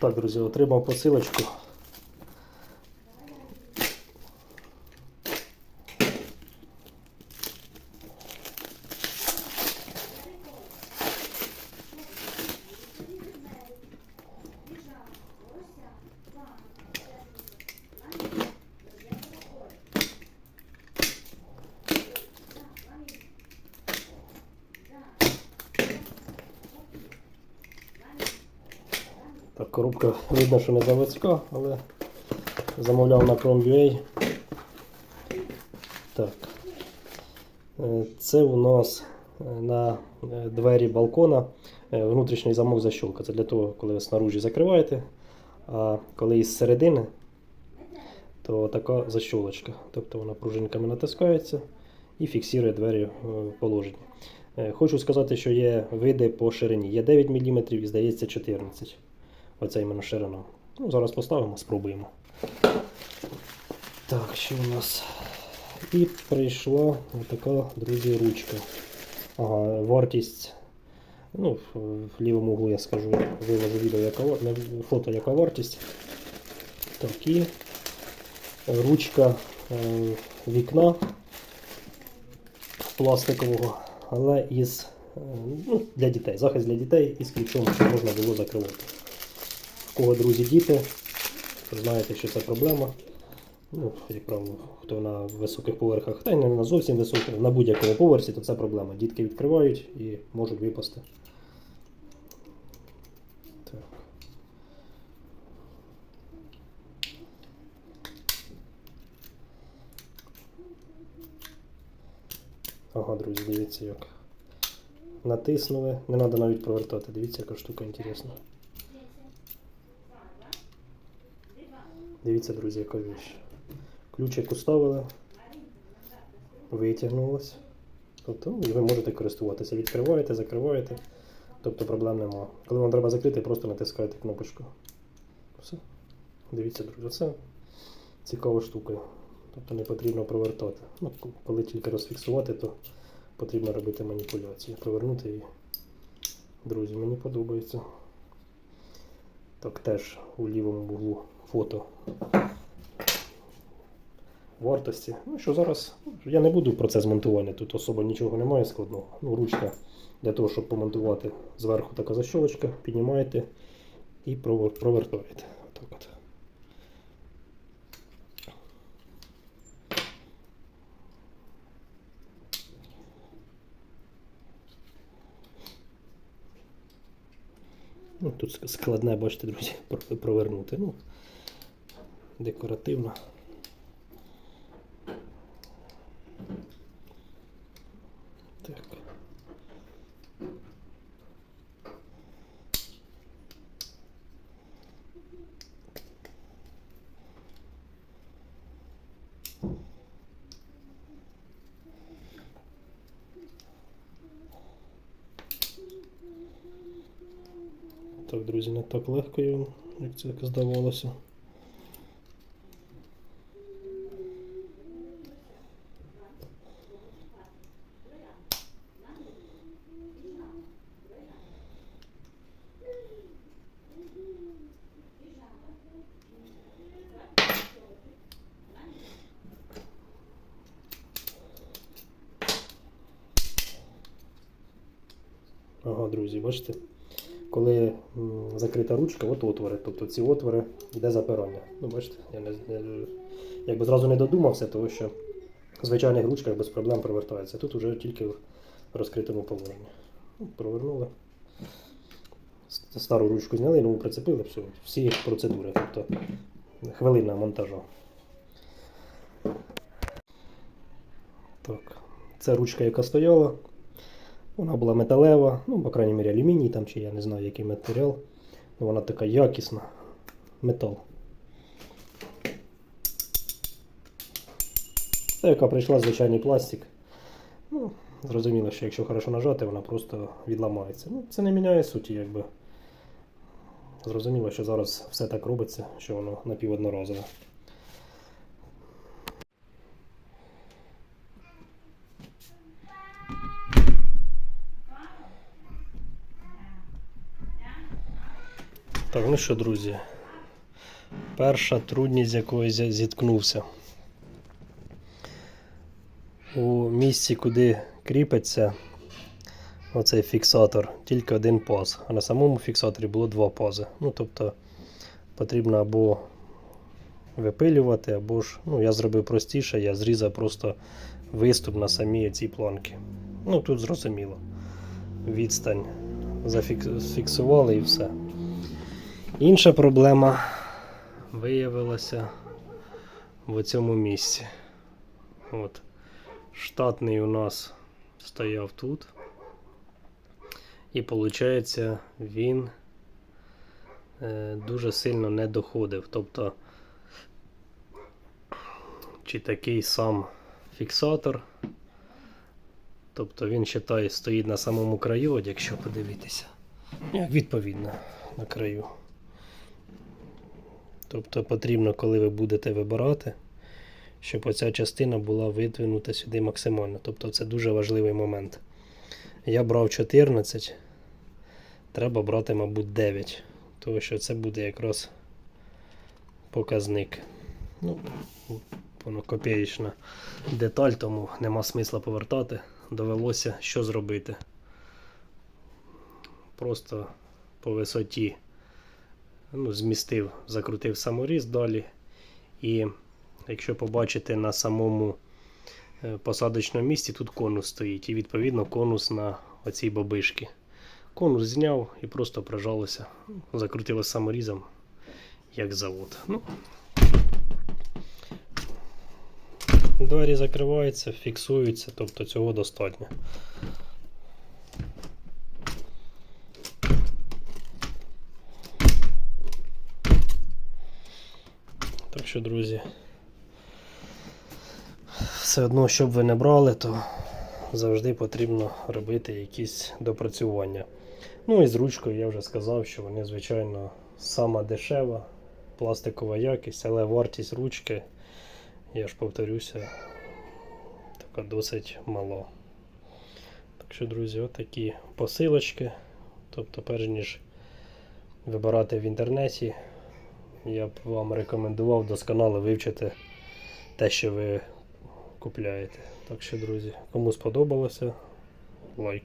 Так, друзі, отримав посилочку. Так, коробка видно, що не заводська, але замовляв на Chrome.ua. Так. Е, Це у нас е, на е, двері балкона внутрішній замок защолка. Це для того, коли ви снаружі закриваєте, а коли із середини, то така защолочка. Тобто вона пружинками натискається і фіксує двері в положенні. Хочу сказати, що є види по ширині. Є 9 мм і здається 14 Оце іменно ширина. Ну, зараз поставимо, спробуємо. Так, що у нас? І прийшла така, друзі, ручка. Ага, вартість. Ну, в, лівому углу я скажу, виложу відео, яка фото, яка вартість. Так, і ручка е, вікна пластикового, але із е, ну, для дітей. Захист для дітей із ключом, щоб можна було закривати. В кого друзі діти, знаєте, що це проблема. Ну, як правило, хто на високих поверхах, та й не на зовсім високих, на будь-якому поверсі, то це проблема. Дітки відкривають і можуть випасти. Так. Ага, друзі, дивіться як. Натиснули. Не треба навіть провертати. Дивіться, яка штука інтересна. Дивіться, друзі, яка віч. Ключик уставили, витягнулось. Тобто, і ви можете користуватися. Відкриваєте, закриваєте. Тобто проблем немає. Коли вам треба закрити, просто натискаєте кнопочку. Все. Дивіться, друзі, це цікава штука. Тобто не потрібно провертати. Ну, коли тільки розфіксувати, то потрібно робити маніпуляції. Провернути її. Друзі, мені подобається. Так теж у лівому углу фото вартості. Ну що зараз я не буду про це змонтування. Тут особо нічого немає складного. Ну, ручка для того, щоб помонтувати зверху така защолочка, піднімаєте і провер- провертаєте. Отак от. Ну, тут складне, бачите, друзі, провернути. Ну, декоративно. Так. Так, друзі, не так легко як це здавалося. Ага, друзі, бачите? Коли закрита ручка, от отвори. Тобто ці отвори йде запирання. Ну, бачите, я не, не, якби зразу не додумався, тому що в звичайних ручках без проблем провертається. Тут вже тільки в розкритому положенні. Ну, провернули. Стару ручку зняли, нову прицепили, все, всі процедури. Тобто хвилина монтажу. Так, це ручка, яка стояла. Вона була металева, ну, по крайній мірі, алюміній там, чи я не знаю, який матеріал. Ну, вона така якісна. Метал. Та, яка прийшла звичайний пластик. Ну, зрозуміло, що якщо хорошо нажати, вона просто відламається. Ну, це не міняє суті, якби. Зрозуміло, що зараз все так робиться, що воно напіводноразове. Так, ну що, друзі. Перша трудність, з якою я зіткнувся. У місці, куди кріпиться оцей фіксатор, тільки один паз. А на самому фіксаторі було два пази. Ну, тобто потрібно або випилювати, або ж, ну, я зробив простіше, я зрізав просто виступ на самій цій планці. Ну, тут зрозуміло. Відстань зафіксували і все. Інша проблема виявилася в цьому місці. От. Штатний у нас стояв тут. І виходить, він е, дуже сильно не доходив. Тобто, чи такий сам фіксатор. Тобто він вважає, стоїть на самому краю, от якщо подивитися. Як відповідно на краю. Тобто потрібно, коли ви будете вибирати, щоб оця частина була видвинута сюди максимально. Тобто це дуже важливий момент. Я брав 14, треба брати, мабуть, 9, тому що це буде якраз показник. Ну, воно копієчна деталь, тому нема смисла повертати. Довелося що зробити. Просто по висоті ну, змістив, закрутив саморіз далі. І якщо побачите на самому е, посадочному місці, тут конус стоїть. І відповідно конус на оцій бабишці. Конус зняв і просто прижалося, закрутило саморізом, як завод. Ну, Двері закриваються, фіксуються, тобто цього достатньо. Так що, друзі, все одно, щоб ви не брали, то завжди потрібно робити якісь допрацювання. Ну і з ручкою я вже сказав, що вони, звичайно, сама дешева, пластикова якість, але вартість ручки, я ж повторюся, така досить мало. Так що, друзі, отакі посилочки. Тобто, перш ніж вибирати в інтернеті, я б вам рекомендував досконало вивчити те, що ви купляєте. Так що, друзі, кому сподобалося, лайк.